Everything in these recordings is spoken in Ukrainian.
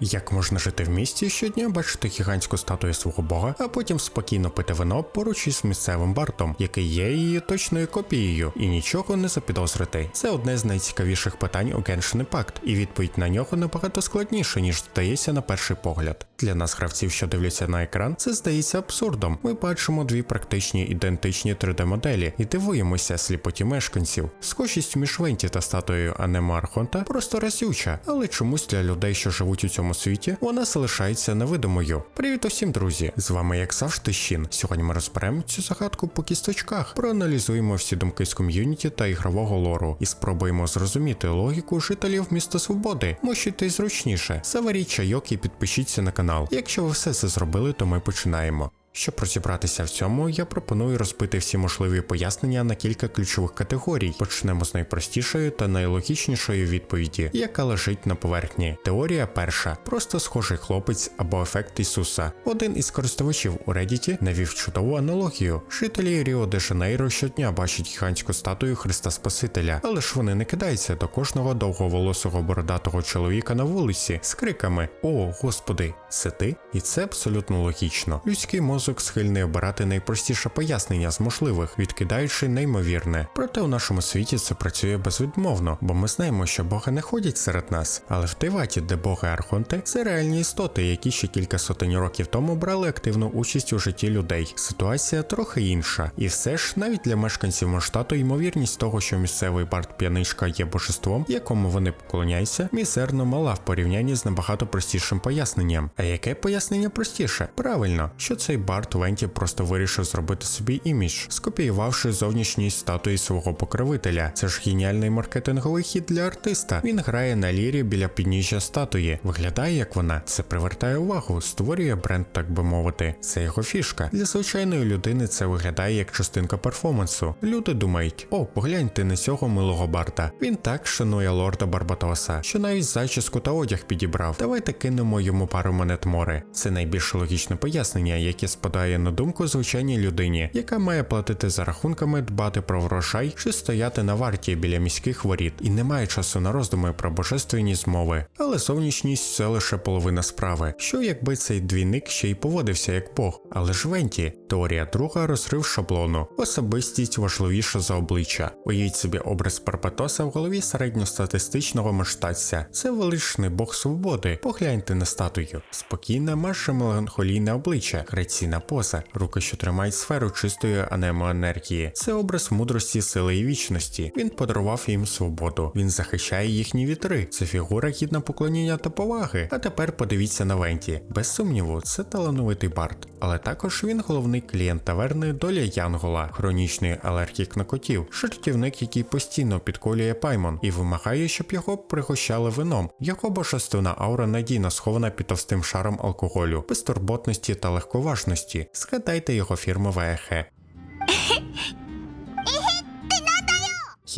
Як можна жити в місті щодня, бачити гігантську статую свого бога, а потім спокійно пити вино поруч із місцевим бартом, який є її точною копією, і нічого не запідозрити. Це одне з найцікавіших питань у Genshin Impact, і відповідь на нього набагато складніша, ніж здається на перший погляд. Для нас, гравців, що дивляться на екран, це здається абсурдом. Ми бачимо дві практичні ідентичні 3D-моделі і дивуємося сліпоті мешканців. Схожість між Венті та статуєю Анема Архонта просто разюча, але чомусь для людей, що живуть у цьому світі, вона залишається невидимою. Привіт усім, друзі! З вами, як завжди, Щін. Сьогодні ми розберемо цю загадку по кісточках, проаналізуємо всі думки з ком'юніті та ігрового лору і спробуємо зрозуміти логіку жителів міста Свободи. Мощуйте зручніше, заваріть чайок і підпишіться на канал. Якщо ви все це зробили, то ми починаємо. Щоб розібратися в цьому, я пропоную розбити всі можливі пояснення на кілька ключових категорій. Почнемо з найпростішої та найлогічнішої відповіді, яка лежить на поверхні. Теорія перша просто схожий хлопець або ефект Ісуса. Один із користувачів у Reddit навів чудову аналогію. Жителі Ріо де Жанейро щодня бачать гігантську статую Христа Спасителя, але ж вони не кидаються до кожного довговолосого бородатого чоловіка на вулиці з криками О, господи, це ти? І це абсолютно логічно. Людський мозок схильний обирати найпростіше пояснення з можливих, відкидаючи неймовірне. Проте у нашому світі це працює безвідмовно, бо ми знаємо, що боги не ходять серед нас. Але в Тиваті, де боги Архонти, це реальні істоти, які ще кілька сотень років тому брали активну участь у житті людей. Ситуація трохи інша, і все ж навіть для мешканців Моштату ймовірність того, що місцевий бард п'яничка є божеством, якому вони поклоняються, мізерно мала в порівнянні з набагато простішим поясненням. А яке пояснення простіше? Правильно, що цей бард Венті просто вирішив зробити собі імідж, скопіювавши зовнішність статуї свого покровителя. Це ж геніальний маркетинговий хід для артиста. Він грає на лірі біля підніжжя статуї, виглядає як вона. Це привертає увагу, створює бренд, так би мовити. Це його фішка. Для звичайної людини це виглядає як частинка перформансу. Люди думають: о, погляньте на цього милого барда. Він так шанує лорда Барбатоса, що навіть зачіску та одяг підібрав. Давайте кинемо йому пару монет море. Це найбільш логічне пояснення, яке спадає на думку звичайній людині, яка має платити за рахунками, дбати про врожай чи стояти на варті біля міських воріт і не має часу на роздуми про божественні змови. Але зовнішність це лише половина справи. Що якби цей двійник ще й поводився як Бог? Але ж Венті, теорія друга розрив шаблону. Особистість важливіша за обличчя. Уявіть собі образ Барбатоса в голові середньостатистичного мештатця. Це величний Бог свободи. Погляньте на статую. Спокійне, майже меланхолійне обличчя, граційна поза, руки, що тримають сферу чистої анемоенергії. Це образ мудрості, сили і вічності. Він подарував їм свободу. Він захищає їхні вітри. Це фігура гідна поклоніння та поваги. А тепер подивіться на Венті. Без сумніву, це талановитий бард. Але також він головний клієнт таверни доля Янгола, хронічний алергік на котів, жартівник, який постійно підколює паймон і вимагає, щоб його пригощали вином. Його божественна аура надійно схована під товстим шаром алкоголю, безтурботності та легковажності. Згадайте його фірмове ехе.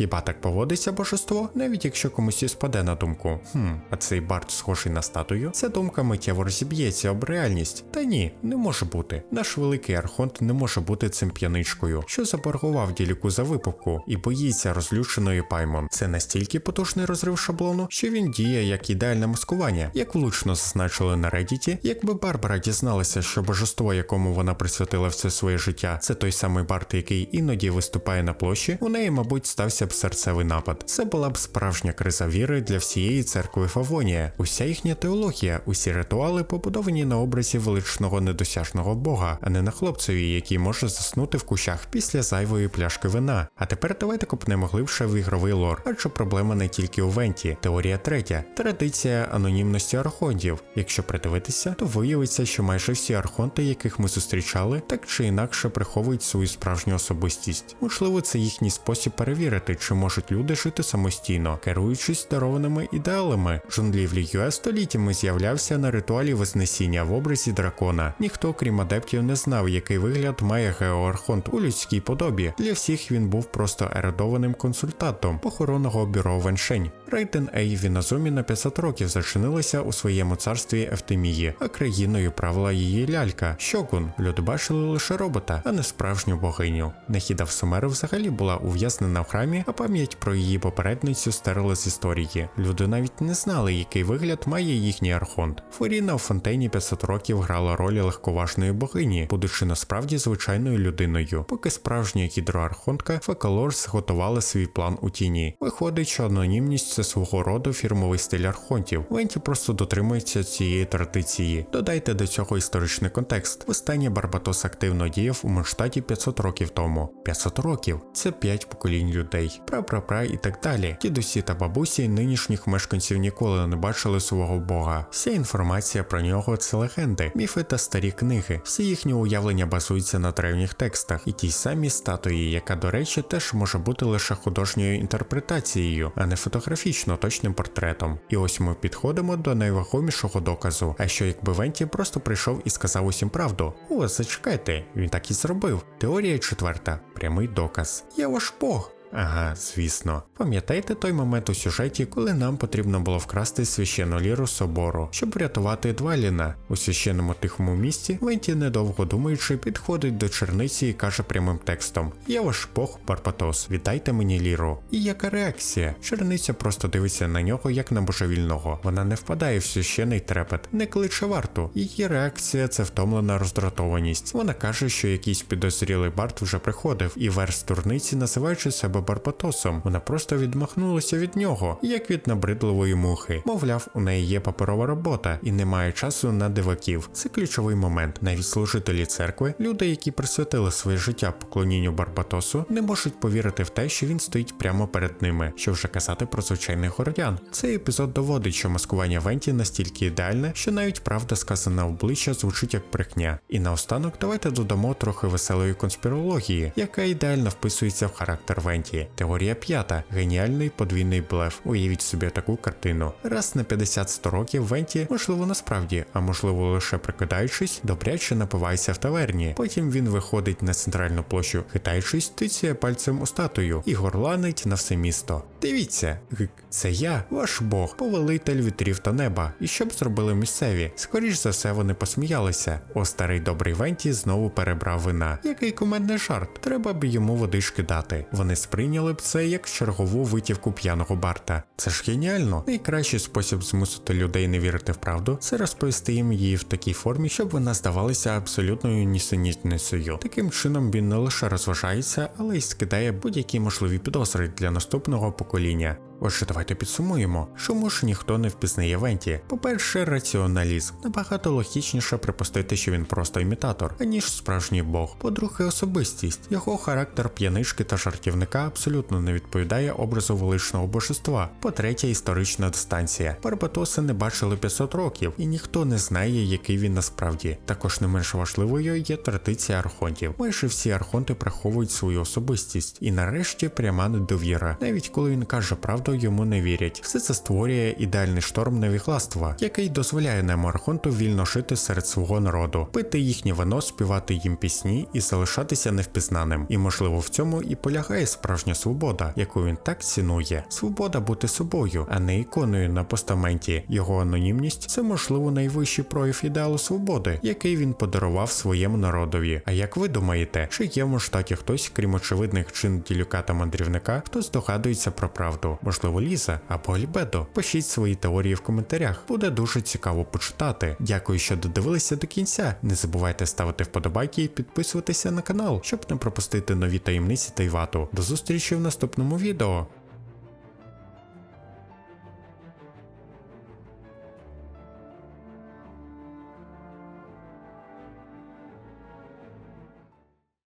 Хіба так поводиться божество, навіть якщо комусь і спаде на думку. Хм, а цей бард схожий на статую? Ця думка миттєво розіб'ється об реальність. Та ні, не може бути. Наш великий архонт не може бути цим п'яничкою, що заборгував діліку за випивку і боїться розлюченої паймон. Це настільки потужний розрив шаблону, що він діє як ідеальне маскування, як влучно зазначили на Reddit, якби Барбара дізналася, що божество, якому вона присвятила все своє життя, це той самий бард, який іноді виступає на площі, у неї, мабуть, стався б серцевий напад. Це була б справжня криза віри для всієї церкви Фавонія. Уся їхня теологія, усі ритуали побудовані на образі величного недосяжного бога, а не на хлопцеві, який може заснути в кущах після зайвої пляшки вина. А тепер давайте копнемо глибше в ігровий лор, адже проблема не тільки у Венті. Теорія третя традиція анонімності архонтів. Якщо придивитися, то виявиться, що майже всі архонти, яких ми зустрічали, так чи інакше приховують свою справжню особистість. Можливо, це їхній спосіб перевірити, чи можуть люди жити самостійно, керуючись дарованими ідеалами. Жонглів Лігюе століттями з'являвся на ритуалі Вознесіння в образі дракона. Ніхто, крім адептів, не знав, який вигляд має Геоархонт у людській подобі. Для всіх він був просто ерудованим консультантом похоронного бюро Веншень. Рейтен Ей Віназумі на 500 років зачинилася у своєму царстві Ефтемії, а країною правила її лялька. Щогун. Люди бачили лише робота, а не справжню богиню. Нахіда в Сумеру взагалі була ув'язнена в храмі а пам'ять про її попередницю стерли з історії. Люди навіть не знали, який вигляд має їхній архонт. Форіна в фонтейні 500 років грала роль легковажної богині, будучи насправді звичайною людиною. Поки справжня гідроархонтка Фекалорс готувала свій план у тіні. Виходить, що анонімність це свого роду фірмовий стиль архонтів. Венті просто дотримується цієї традиції. Додайте до цього історичний контекст. Востаннє Барбатос активно діяв у Монштаті 500 років тому. 500 років це 5 поколінь людей, пра-пра-пра і так далі. Дідусі та бабусі нинішніх мешканців ніколи не бачили свого бога. Вся інформація про нього це легенди, міфи та старі книги. Всі їхні уявлення базуються на древніх текстах і тій самій статуї, яка, до речі, теж може бути лише художньою інтерпретацією, а не фотографічно точним портретом. І ось ми підходимо до найвагомішого доказу. А що якби Венті просто прийшов і сказав усім правду? О, зачекайте, він так і зробив. Теорія четверта прямий доказ. Я ваш Бог. Ага, звісно. Пам'ятаєте той момент у сюжеті, коли нам потрібно було вкрасти священну ліру собору, щоб врятувати Дваліна? У священному тихому місті Венті, недовго думаючи, підходить до черниці і каже прямим текстом: Я ваш Бог Барбатос, віддайте мені ліру. І яка реакція? Черниця просто дивиться на нього як на божевільного. Вона не впадає в священий трепет, не кличе варту. Її реакція це втомлена роздратованість. Вона каже, що якийсь підозрілий бард вже приходив, і верс турниці, називаючи себе Барбатосом, вона просто відмахнулася від нього, як від набридливої мухи. Мовляв, у неї є паперова робота і немає часу на диваків. Це ключовий момент. Навіть служителі церкви, люди, які присвятили своє життя поклонінню Барбатосу, не можуть повірити в те, що він стоїть прямо перед ними, що вже казати про звичайних городян. Цей епізод доводить, що маскування Венті настільки ідеальне, що навіть правда сказана обличчя звучить як брехня. І наостанок давайте додамо трохи веселої конспірології, яка ідеально вписується в характер Венті. Теорія п'ята геніальний подвійний блеф. Уявіть собі таку картину. Раз на 50-100 років Венті, можливо, насправді, а можливо лише прикидаючись, добряче напивається в таверні. Потім він виходить на центральну площу, хитаючись, тицяє пальцем у статую і горланить на все місто. Дивіться, це я, ваш Бог, повелитель вітрів та неба. І що б зробили місцеві? Скоріш за все, вони посміялися. О, старий добрий Венті знову перебрав вина. Який кумедний жарт. Треба б йому водички дати. Вони сприйняли б це як чергову витівку п'яного барта. Це ж геніально. Найкращий спосіб змусити людей не вірити в правду це розповісти їм її в такій формі, щоб вона здавалася абсолютною нісенітницею. Таким чином він не лише розважається, але й скидає будь-які можливі підозри для наступного покоління. Отже, давайте підсумуємо, чому ж ніхто не впізнає Венті. По-перше, раціоналізм. Набагато логічніше припустити, що він просто імітатор, аніж справжній бог. По-друге, особистість. Його характер п'янички та жартівника абсолютно не відповідає образу величного божества. По-третє, історична дистанція. Барбатоса не бачили 500 років, і ніхто не знає, який він насправді. Також не менш важливою є традиція архонтів. Майже всі архонти приховують свою особистість. І нарешті пряма недовіра. Навіть коли він каже правду, йому не вірять. Все це створює ідеальний шторм невігластва, який дозволяє нам архонту вільно жити серед свого народу, пити їхнє вино, співати їм пісні і залишатися невпізнаним. І можливо в цьому і полягає справжня свобода, яку він так цінує. Свобода бути собою, а не іконою на постаменті. Його анонімність це можливо найвищий прояв ідеалу свободи, який він подарував своєму народові. А як ви думаєте, чи є в Муштаті хтось, крім очевидних чин ділюка та мандрівника, хто здогадується про правду? Можливо, Ліза або Альбедо? Пишіть свої теорії в коментарях. Буде дуже цікаво почитати. Дякую, що додивилися до кінця. Не забувайте ставити вподобайки і підписуватися на канал, щоб не пропустити нові таємниці та Івату. До зустрічі в наступному відео.